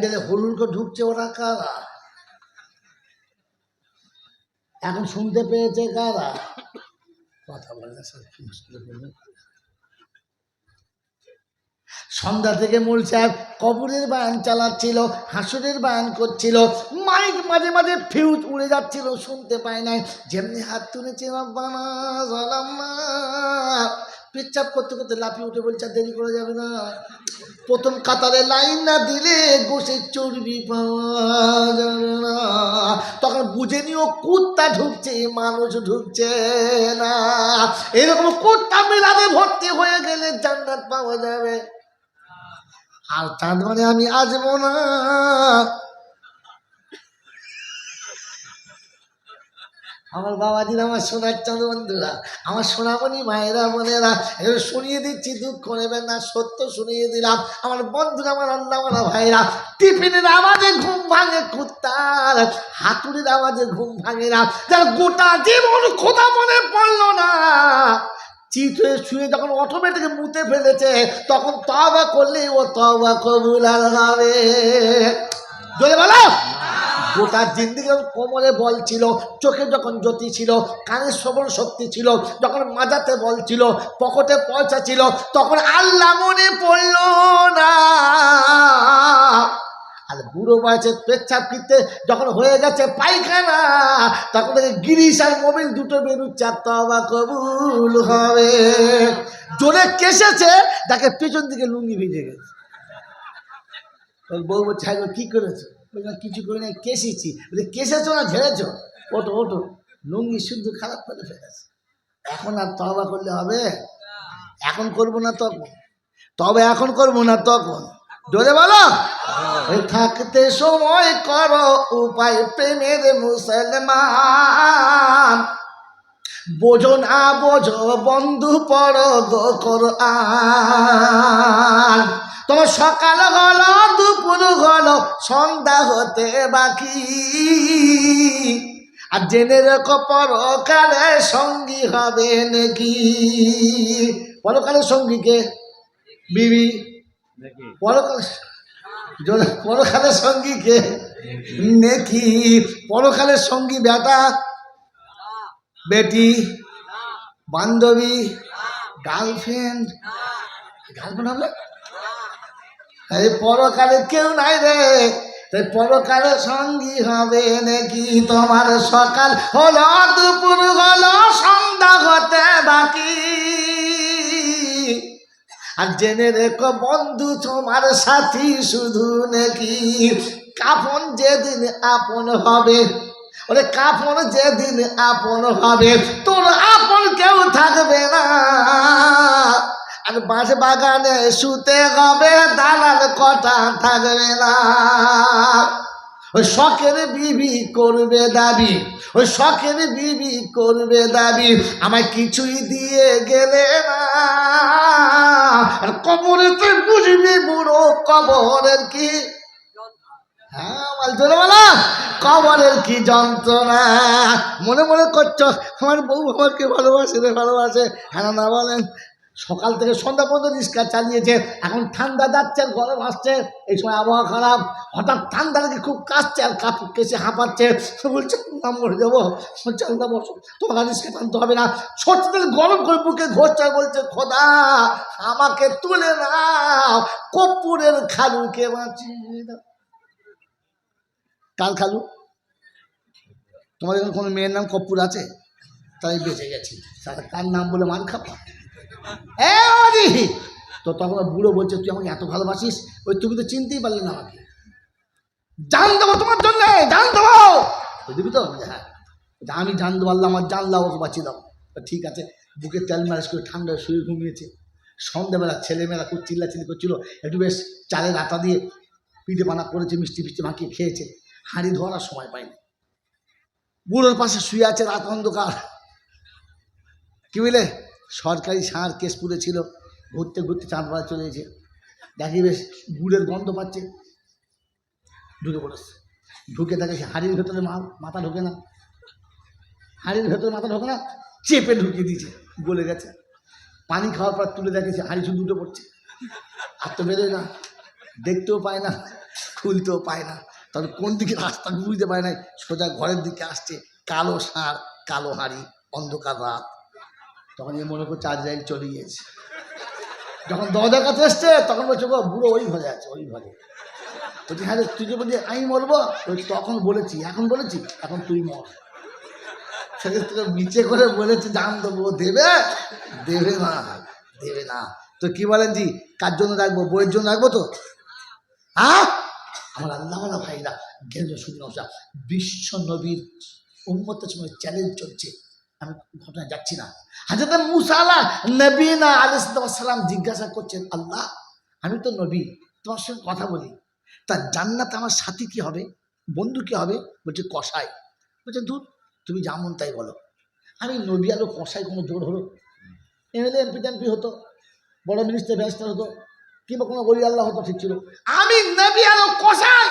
প্যান্ডেলে হলুদ ঢুকছে ওরা কারা? এখন শুনতে পেয়েছে কারা? কথা বলে। সন্ধ্যা থেকে মূল সাহেব কবরের বায়ান চালাচ্ছিল, হাসুরের বায়ান করছিল, মাইক মাঝে মাঝে ফিউজ উড়ে যাচ্ছিল, শুনতে পায় নাই। যেমনি হাত তুলেছে রব্বানা জালামনা পেচ্ছাপ করতে করতে লাফিয়ে উঠে বলছে দেরি করা যাবে না। প্রথম কাতারে লাইন না দিলে গোসের চর্বি পাওয়া যাবে না। তখন বুঝে নিও, কুত্তা ঢুকছে, মানুষ ঢুকছে না। এরকম কুত্তা মিলাদে ভর্তি হয়ে গেলে জান্নাত পাওয়া যাবে। আর চাঁদ মানে আমি আসব না। আমার বাবা বাবাজির আমার সোনার চাঁদ বন্ধুরা, আমার সোনামণি মায়েরা, বোনেরা এবার শুনিয়ে দিচ্ছি, দুঃখ নেবেন না, সত্য শুনিয়ে দিলাম। আমার বন্ধুরা, আমার আমার ভাইরা টিফিনের আওয়াজে ঘুম ভাঙে কুত্তার, হাতুড়ির আওয়াজে ঘুম ভাঙে না। যার গোটা জীবন খোদা মনে পড়ল না, চিত হয়ে শুয়ে যখন অটোমেটিক মুতে ফেলেছে, তখন তবা করলে ও তবা কবুল হবে। বলো! গোটা জিন্দিগি কোমরে বল ছিল, চোখে যখন জ্যোতি ছিল কানের শ্রবণ শক্তি ছিল, যখন মাজাতে বল ছিল, পকেটে পয়সা ছিল, তখন আল্লাহ মনে পড়ল না। আর বুড়ো বয়সে পেচ্ছাপ কিনতে যখন হয়ে গেছে পায়খানা, তখন গিরিশ আর মোবিল দুটো বেরুচ্ছে তবা কবুল হবে। জোরে কেসেছে তাকে পেছন দিকে লুঙ্গি ভিজে গেছে। বউ বলছে কি করেছ? বললাম কিছু করে নাই কেসেছি বলে কেসেছো না ঝেড়েছো। ওটো ওটো লুঙ্গি শুদ্ধ খারাপ করে ফেলেছে এখন আর তবা করলে হবে? এখন করব না তখন? তবে এখন করব না তখন? জোরে বলো? থাকতে সময় করো উপায় প্রেমের মুসলমান। বোঝো না বোঝো বন্ধু পড়ো গো কোরআন। তোমার সকাল হলো দুপুর হলো সন্ধ্যা হতে বাকি। আর জেনে রেখো পরকালে সঙ্গী হবে নাকি? পরকালের সঙ্গীকে বিবি। পরকাল পরকালের সঙ্গী কে? নেকি। পরকালের সঙ্গী বেটা বেটি বান্ধবী গার্লফ্রেন্ড। গার্লফ্রেন্ড হবে? এই পরকালে কেউ নাই রে। তাই পরকালে সঙ্গী হবে নাকি? তোমার সকাল হলো, দুপুর হলো, সন্ধ্যা হতে বাকি। আর জেনে রেখো বন্ধু, তোমার সাথী শুধু নাকি? কাফন যেদিন আপন হবে, ওরে কাফন যেদিন আপন হবে, তোর আপন কেউ থাকবে না। আর বাঁশ বাগানে শুতে হবে, দালাল কটা থাকবে না। ওই শখের বিবি করবে দাবি, ওই শখের বিবি করবে দাবি, আমায় কিছুই দিয়ে গেলে না। আর কবরেতে বুঝবি বুড়ো কবরের কি? হ্যাঁ কবরের কি যন্ত্রণা? মনে মনে করছ, আমার বউ আমাকে ভালোবাসে রে, ভালোবাসে। হ্যাঁ না বলেন সকাল থেকে সন্ধ্যা পর্যন্ত রিক্সা চালিয়েছে। এখন ঠান্ডা যাচ্ছে আর গরম আসছে, এই সময় আবহাওয়া খারাপ। হঠাৎ ঠান্ডা লেগে খুব কাশছে আর কাপ কেসে হাঁপাচ্ছে। তো বলছে নাম মরে যাব। বলছে আল্লাহ বসো তোমার রিক্সা টানতে হবে না। সত্যি তাহলে গরম করে বুকে ঘষছে বলছে, খোদা, আমাকে তুলে নাও। কপ্পুরের খালুকে বাঁচিয়ে দাও। কার খালু? তোমাদের এখানে কোনো মেয়ের নাম কপ্পুর আছে? তাই বেঁচে গেছি। তাহলে কার নাম বলে মান খাপা বাবাজি! তো তখন বুড়ো বলছে, তুই আমাকে এত ভালোবাসিস? ওই তুমি তো চিনতেই পারলি না আমাকে। জান দেবো তোমার জন্য, জান দেবো! দিবি তো? হ্যাঁ। আমি জান দেবো, আল্লাহ আমার জানলাম ওকে বাঁচিয়ে দাও। ঠিক আছে, বুকে তেল মালিশ করে ঠান্ডায় শুয়ে ঘুমিয়েছে। সন্ধ্যাবেলা ছেলেমেয়েরা খুব চিল্লাচিল্লি করছিল, একটু বেশ চালের আটা দিয়ে পিঠে বানা করেছে, মিষ্টি ফিষ্টি মাখিয়ে খেয়েছে। হাঁড়ি ধোয়ার সময় পায়নি বুড়োর পাশে শুয়ে আছে রাত অন্ধকার। কি বুঝলে? সরকারি সার কেস পুড়েছিল ঘুরতে ঘুরতে চাঁদপাড়া চলে গেছে দেখি বেশ গুড়ের গন্ধ পাচ্ছে। ঢুকে পড়েছে ঢুকে দেখে সে হাড়ির ভেতরে মাথা ঢোকে না। হাড়ির ভেতরে মাথা ঢোকে না, চেপে ঢুকিয়ে দিয়েছে, গলে গেছে। পানি খাওয়ার পর তুলে দেখেছে হাড়ি শুধু দুটো পড়ছে। আর তো বেরোয় না, দেখতেও পায় না, খুলতেও পায় না। তখন কোন দিকে রাস্তা বুঝতে পায় না সোজা ঘরের দিকে আসছে কালো ষাঁড় কালো হাঁড়ি, অন্ধকার রাত। তখন এ মনে করছে আজ রাইল চলে গিয়েছে। যখন দরজার কাছে এসছে তখন বলছে গো বুড়ো ওই ঘরে আছে ওই ঘরে। বলছি হ্যাঁ তুই যে বলছি আমি বলছি, তখন বলেছি এখন বলেছি এখন তুই মর। সেক্ষেত্রে নিচে করে বলেছে জান দেবো দেবে দেবে না দেবে না। তো কি বলেন জি? কার জন্য রাখব বইয়ের জন্য রাখব তো? হ্যাঁ? আমার আল্লাহ ভাইরা গেল শুধু বিশ্ব নবীর উন্মতের সময় চ্যালেঞ্জ চলছে। আমি ঘটনা যাচ্ছি না। হাজরত মুসালা নবীনা আলিসাল্লাম জিজ্ঞাসা করছেন, আল্লাহ, আমি তো নবী, তোমার সঙ্গে কথা বলি। তা জান্নাত আমার সাথী কি হবে? বন্ধু কি হবে? বলছে কষাই বলছে দূর তুমি যেমন তাই বলো। আমি নবী আলো কষাই কোনো জোর হলো? এমএলএ, এমপি, টেমপি হতো, বড় মিনিস্টার, ব্যারিস্টার হতো, কিংবা কোনো গলি আল্লাহ হতো, ঠিক ছিল। আমি নবী আলো কষাই